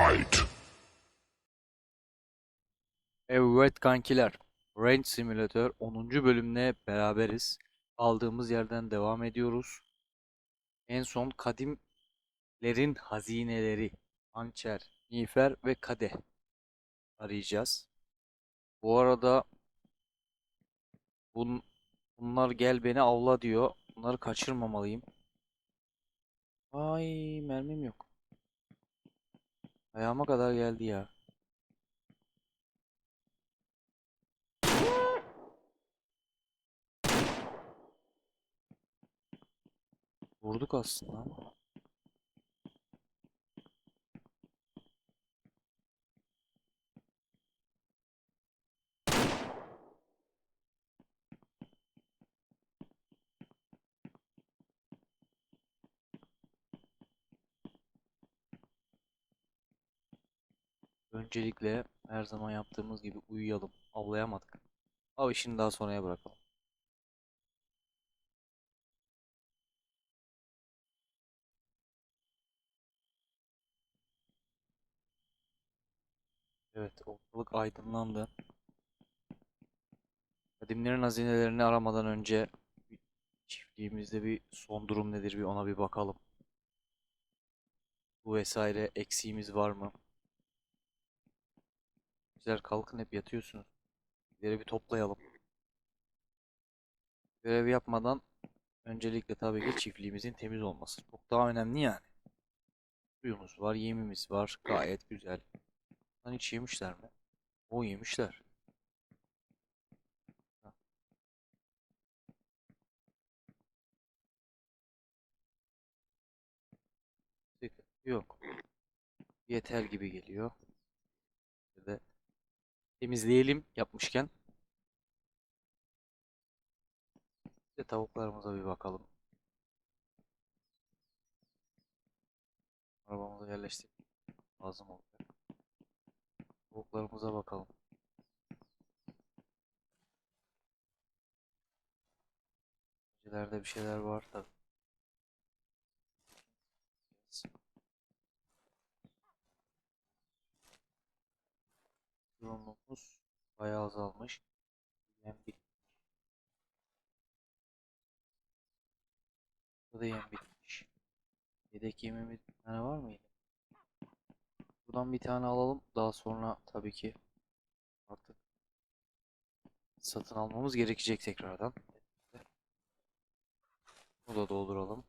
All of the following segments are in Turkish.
Fight. Evet kankiler. Range Simulator 10. bölümle beraberiz. Aldığımız yerden devam ediyoruz. En son kadimlerin hazineleri, hançer, miğfer ve kadeh arayacağız. Bu arada bun, bunlar gel beni avla diyor. Bunları kaçırmamalıyım. Ay mermim yok. Ayağıma kadar geldi ya. Vurduk aslında ama. Öncelikle her zaman yaptığımız gibi uyuyalım. Avlayamadık. Av işini daha sonraya bırakalım. Evet, ortalık aydınlandı. Kadimlerin hazinelerini aramadan önce çiftliğimizde bir son durum nedir bir ona bir bakalım. Bu vesaire eksiğimiz var mı? Sizler kalkın hep yatıyorsunuz. Bir toplayalım. Görev yapmadan öncelikle tabii ki çiftliğimizin temiz olması. Çok daha önemli yani. Suyumuz var, yemimiz var. Gayet güzel. Lan hiç yemişler mi? O yemişler. Yok. Yeter gibi geliyor. Temizleyelim yapmışken. De tavuklarımıza bir bakalım. Arabamıza yerleştirdik. Lazım olacak. Tavuklarımıza bakalım. Öncelerde bir şeyler var da. Yoğunluğumuz bayağı azalmış. Yem bit. Burada yem bitmiş. Yedek yemimiz bir tane var mıydı? Buradan bir tane alalım. Daha sonra tabii ki artık satın almamız gerekecek tekrardan. Bunu da dolduralım.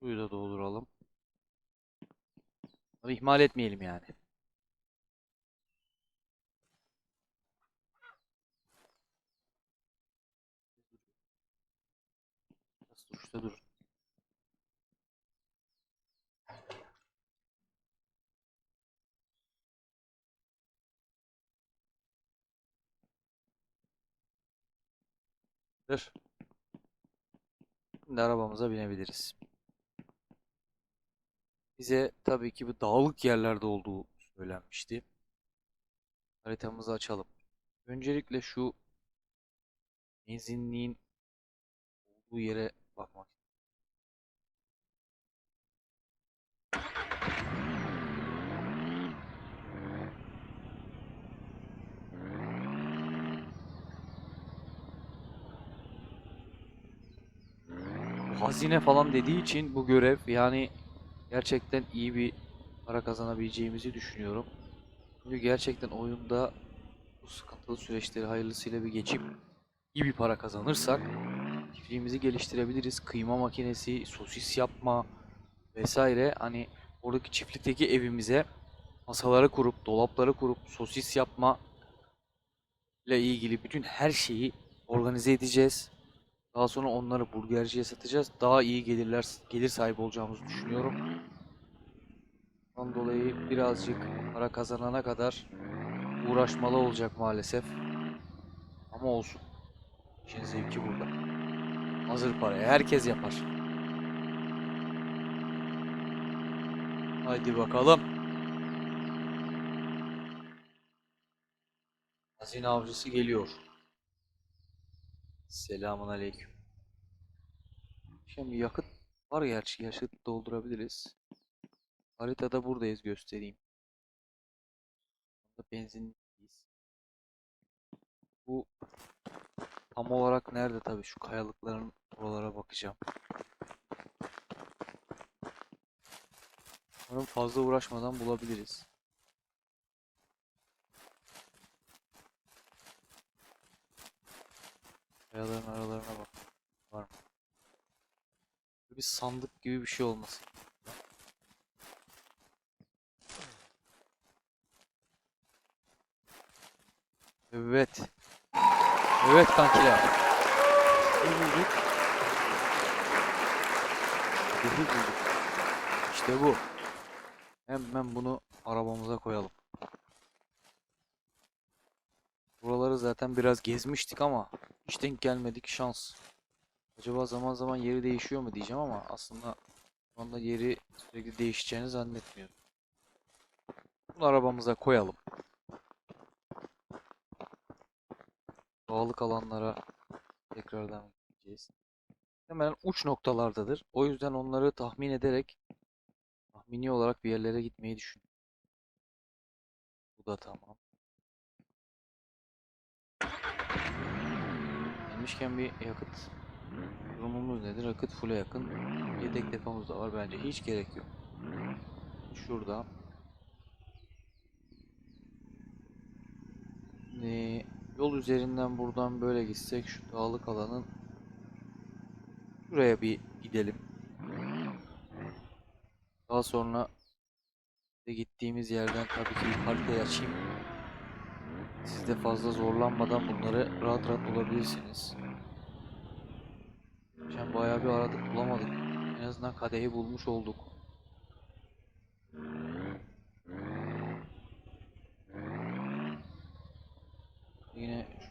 Suyu da dolduralım. Ama ihmal etmeyelim yani. Duruşta durun. Dur. Şimdi arabamıza binebiliriz. Bize tabii ki bu dağlık yerlerde olduğu söylenmişti. Haritamızı açalım. Öncelikle şu benzinliğin olduğu yere bakmak. Hazine falan dediği için bu görev yani gerçekten iyi bir para kazanabileceğimizi düşünüyorum. Çünkü gerçekten oyunda bu sıkıntılı süreçleri hayırlısıyla bir geçip iyi bir para kazanırsak çiftliğimizi geliştirebiliriz. Kıyma makinesi, sosis yapma vesaire hani oradaki çiftlikteki evimize masaları kurup, dolapları kurup sosis yapma ile ilgili bütün her şeyi organize edeceğiz. Daha sonra onları burgerciye satacağız. Daha iyi gelirler gelir sahibi olacağımızı düşünüyorum. Ondan dolayı birazcık para kazanana kadar uğraşmalı olacak maalesef. Ama olsun. İşin zevki burada. Hazır paraya herkes yapar. Haydi bakalım. Hazine avcısı geliyor. Selamun aleyküm. Şimdi yakıt Var gerçi yakıt doldurabiliriz. Haritada buradayız göstereyim. Burada benzinliyiz. Bu tam olarak nerede tabii şu kayalıkların oralara bakacağım. Umarım fazla uğraşmadan bulabiliriz. Kayaların aralarına bak. Var mı? Bir sandık gibi bir şey olması. Evet. Evet kankiler. Ne bulduk? Zehir bulduk. İşte bu. Hemen bunu arabamıza koyalım. Buraları zaten biraz gezmiştik ama hiç denk gelmedik şans. Acaba zaman zaman yeri değişiyor mu diyeceğim ama aslında şu anda yeri sürekli değişeceğini zannetmiyorum. Bunu arabamıza koyalım. Dağlık alanlara tekrardan gideceğiz. Hemen uç noktalardadır. O yüzden onları tahmin ederek tahmini olarak bir yerlere gitmeyi düşünüyorum. Bu da tamam. Gelmişken bir yakıt durumumuz nedir? Yakıt full'e yakın. Yedek depomuz da var. Bence hiç gerek yok. Şurada. Şimdi yol üzerinden buradan böyle gitsek şu dağlık alanın şuraya bir gidelim. Daha sonra de gittiğimiz yerden tabii ki haritayı açayım. Siz de fazla zorlanmadan bunları rahat rahat bulabilirsiniz. Geçen bayağı bir aradık bulamadık. En azından kadehi bulmuş olduk.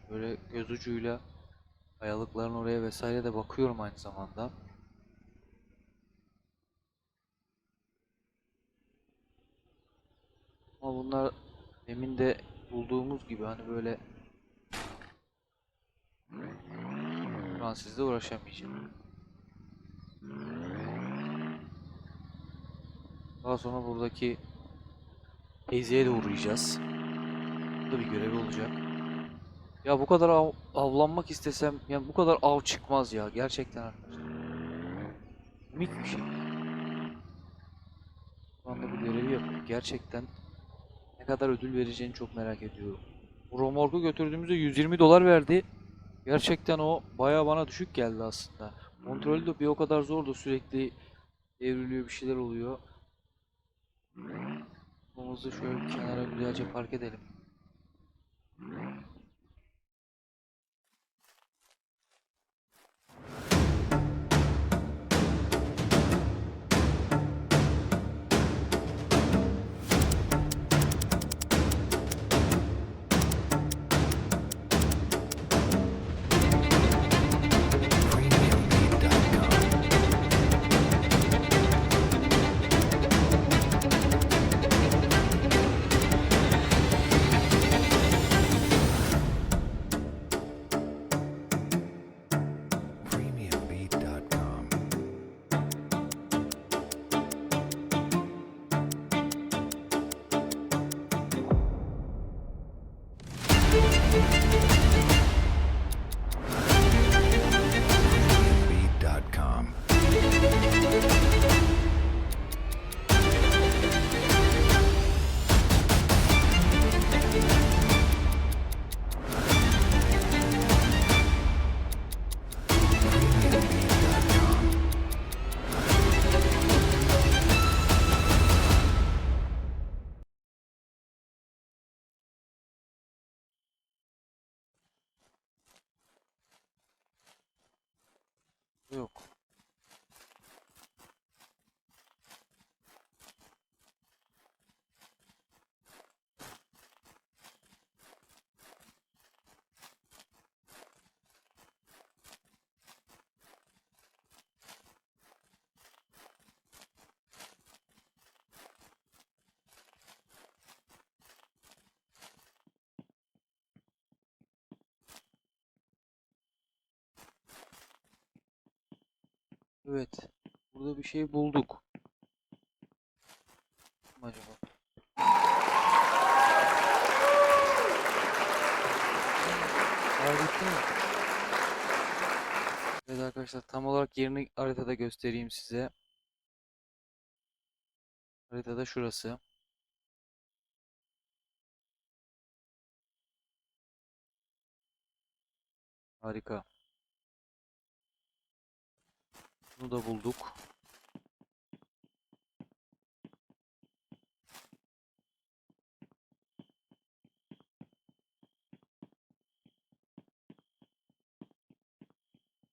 Şöyle göz ucuyla kayalıkların oraya vesaire de bakıyorum aynı zamanda. Ama bunlar demin de bulduğumuz gibi hani böyle şu an uğraşamayacağım. Daha sonra buradaki teyzeye de uğrayacağız. Bu da bir görev olacak. Ya bu kadar av- avlanmak istesem yani bu kadar av çıkmaz ya gerçekten arkadaşlar. Komik bir şey. Şu anda bu görevi yapıp gerçekten ne kadar ödül vereceğini çok merak ediyorum. Bu romorku götürdüğümüzde 120 dolar verdi. Gerçekten o bayağı bana düşük geldi aslında. Kontrolü de bir o kadar zordu sürekli devriliyor bir şeyler oluyor. Omuzu şöyle bir kenara güzelce park edelim. Evet. Burada bir şey bulduk. Acaba? Harika. Evet arkadaşlar tam olarak yerini haritada göstereyim size. Haritada şurası. Harika. Bunu da bulduk.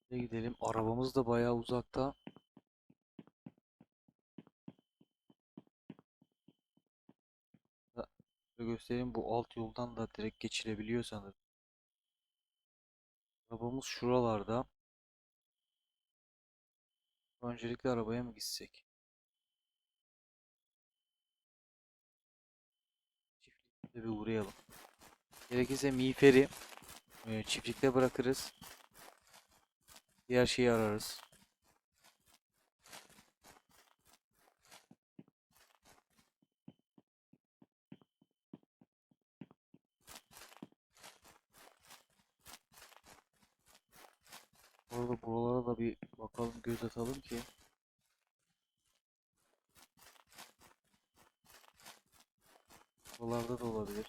Şuraya gidelim. Arabamız da bayağı uzakta. Göstereyim. Bu alt yoldan da direkt geçilebiliyor sanırım. Arabamız şuralarda. Öncelikle arabaya mı gitsek? Çiftlikte bir uğrayalım. Gerekirse miğferi çiftlikte bırakırız. Diğer şeyi ararız. Bu arada buralara da bir bakalım göz atalım ki. Buralarda da olabilir.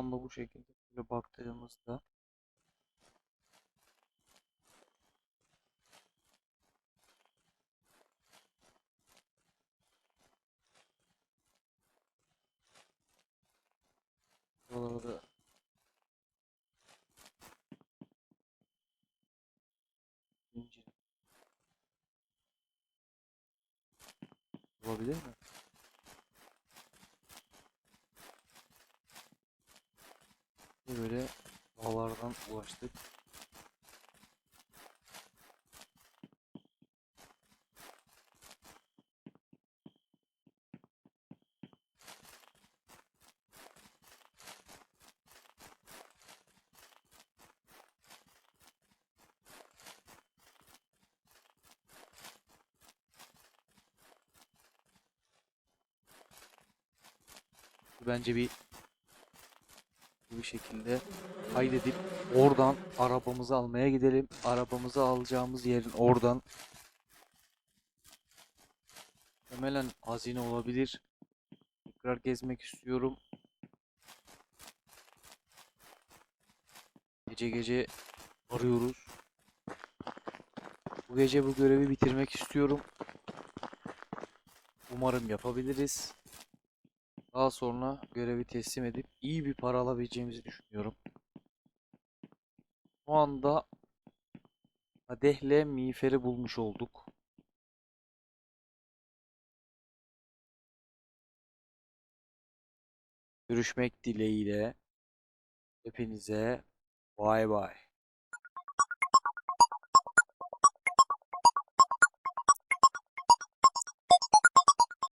Buradan da bu şekilde böyle baktığımızda buralarda zincir olabilir mi? Böyle dağlardan ulaştık. Bence bir bir şekilde kaydedip oradan arabamızı almaya gidelim. Arabamızı alacağımız yerin oradan muhtemelen hazine olabilir. Tekrar gezmek istiyorum. Gece gece arıyoruz. Bu gece bu görevi bitirmek istiyorum. Umarım yapabiliriz. Daha sonra görevi teslim edip iyi bir para alabileceğimizi düşünüyorum. Şu anda kadehle miğferi bulmuş olduk. Görüşmek dileğiyle hepinize bay bay.